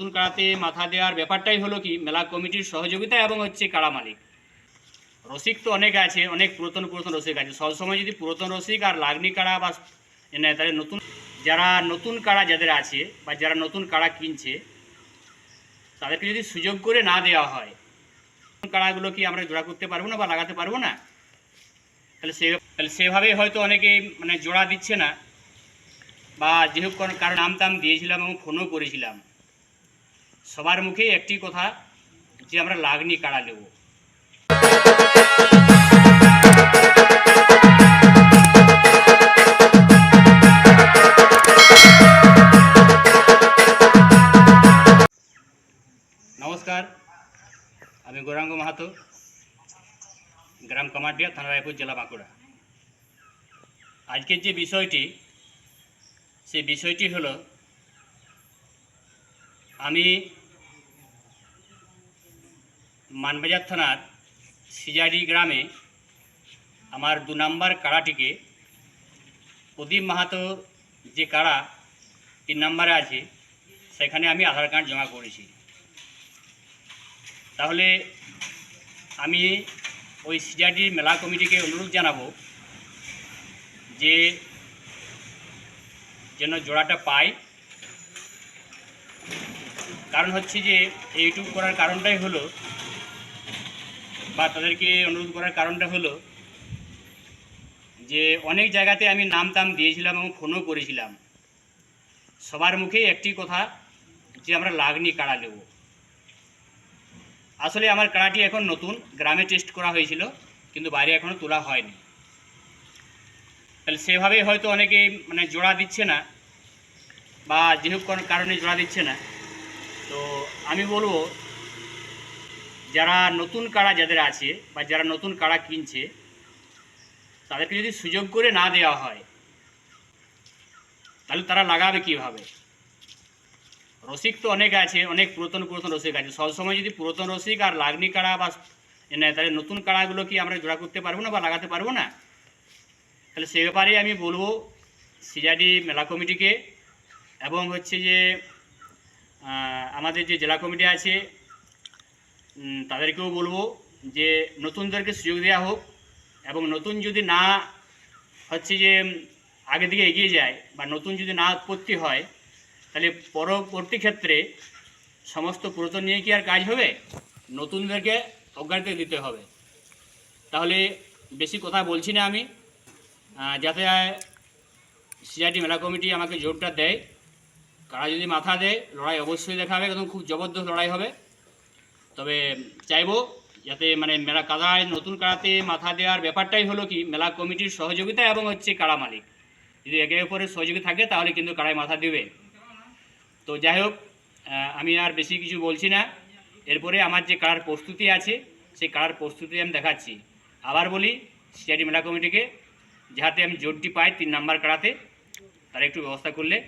নতুন কাড়াতে মাথা দেওয়ার ব্যাপারটাই হলো কি, মেলা কমিটির সহযোগিতা এবং হচ্ছে কাড়া মালিক। রসিক তো অনেক আছে, অনেক পুরাতন পুরাতন রসিক আছে। সবসময় যদি পুরাতন রসিক আর লাগনি কাড়া বা নেয় তাহলে নতুন, যারা নতুন কাড়া যাদের আছে বা যারা নতুন কাড়া কিনছে, তাদেরকে যদি সুযোগ করে না দেওয়া হয়, নতুন কাড়াগুলো কি আমরা জোড়া করতে পারব না বা লাগাতে পারব না? তাহলে সে, তাহলে সেভাবেই হয়তো অনেকে মানে জোড়া দিচ্ছে না। বা যে হোক কোনো কারণ নাম টাম দিয়েছিলাম এবং ফোনও করেছিলাম। সবার মুখে একটি কথা যে আমরা লাগনি কাড়া নেব? নমস্কার, আমি গৌরাঙ্গ মাহাতো, গ্রাম কামারডিয়া থানা রায়পুর, জেলা বাঁকুড়া। আজকের যে বিষয়টি, সেই বিষয়টি হলো আমি মানবাজার থানার সিজারি গ্রামে আমার দু নম্বর কাড়াটিকে প্রদীপ মাহাতো যে কাড়া তিন নম্বরে আছে, সেখানে আমি আধার কার্ড জমা করেছি। তাহলে আমি ওই সিজারির মেলা কমিটিকে অনুরোধ জানাব যে যেন জোড়াটা পাই কারণ হচ্ছে যে এইটুকু করার কারণটাই হলো, বা তাদেরকে অনুরোধ করার কারণটা হলো যে অনেক জায়গাতে আমি নাম টাম দিয়েছিলাম এবং ফোনও করেছিলাম। সবার মুখে একটি কথা যে আমরা লাগনি কাড়া নেব। আসলে আমার কাড়াটি এখন নতুন, গ্রামে টেস্ট করা হয়েছিল, কিন্তু বাইরে এখনও তোলা হয়নি। তাহলে সেভাবেই হয়তো অনেকে মানে জোড়া দিচ্ছে না, বা যে হোক কোনো কারণে জোড়া দিচ্ছে না। তো আমি বলব, যারা নতুন কাড়া যাদের আছে বা যারা নতুন কাড়া কিনছে, তাদেরকে যদি সুযোগ করে না দেওয়া হয়, তাহলে তারা লাগাবে কীভাবে? রসিক তো অনেক আছে, অনেক পুরাতন পুরাতন রসিক আছে। সবসময় যদি পুরাতন রসিক আর লাগনি কাড়া বা তাহলে নতুন কাড়াগুলো কি আমরা জোড়া করতে পারব না বা লাগাতে পারব না? তাহলে সে ব্যাপারে আমি বলব, সিজাডি মেলা কমিটিকে এবং হচ্ছে যে আমাদের যে জেলা কমিটি আছে তাদেরকেও বলব যে নতুনদেরকে সুযোগ দেওয়া হোক এবং নতুন যদি না হচ্ছে যে আগে দিকে এগিয়ে যায় বা নতুন যদি না উৎপত্তি হয়, তাহলে পরবর্তী ক্ষেত্রে সমস্ত পুরাতন নিয়ে কি আর কাজ হবে? নতুনদেরকে অগ্রাধিকার দিতে হবে। তাহলে বেশি কথা বলছি না আমি। যাতে সিআইটি মেলা কমিটি আমাকে জোরটা দেয়। কারা যদি মাথা দেয়, লড়াই অবশ্যই দেখাবে, একদম খুব জবরদস্ত লড়াই হবে। তবে চাইব যাতে মানে মেলা কাদায় নতুন কাড়াতে মাথা দেওয়ার ব্যাপারটাই হলো কি, মেলা কমিটির সহযোগিতা এবং হচ্ছে কাড়া মালিক। যদি একে অপরের সহযোগী থাকে, তাহলে কিন্তু কাড়ায় মাথা দেবে। তো যাই হোক আমি আর বেশি কিছু বলছি না। এরপরে আমার যে কাড়ার প্রস্তুতি আছে, সেই কাড়ার প্রস্তুতি আমি দেখাচ্ছি। আবার বলি সিআইটি মেলা কমিটিকে, যাতে আমি জোরটি পাই তিন নাম্বার কাড়াতে তার একটু ব্যবস্থা করলে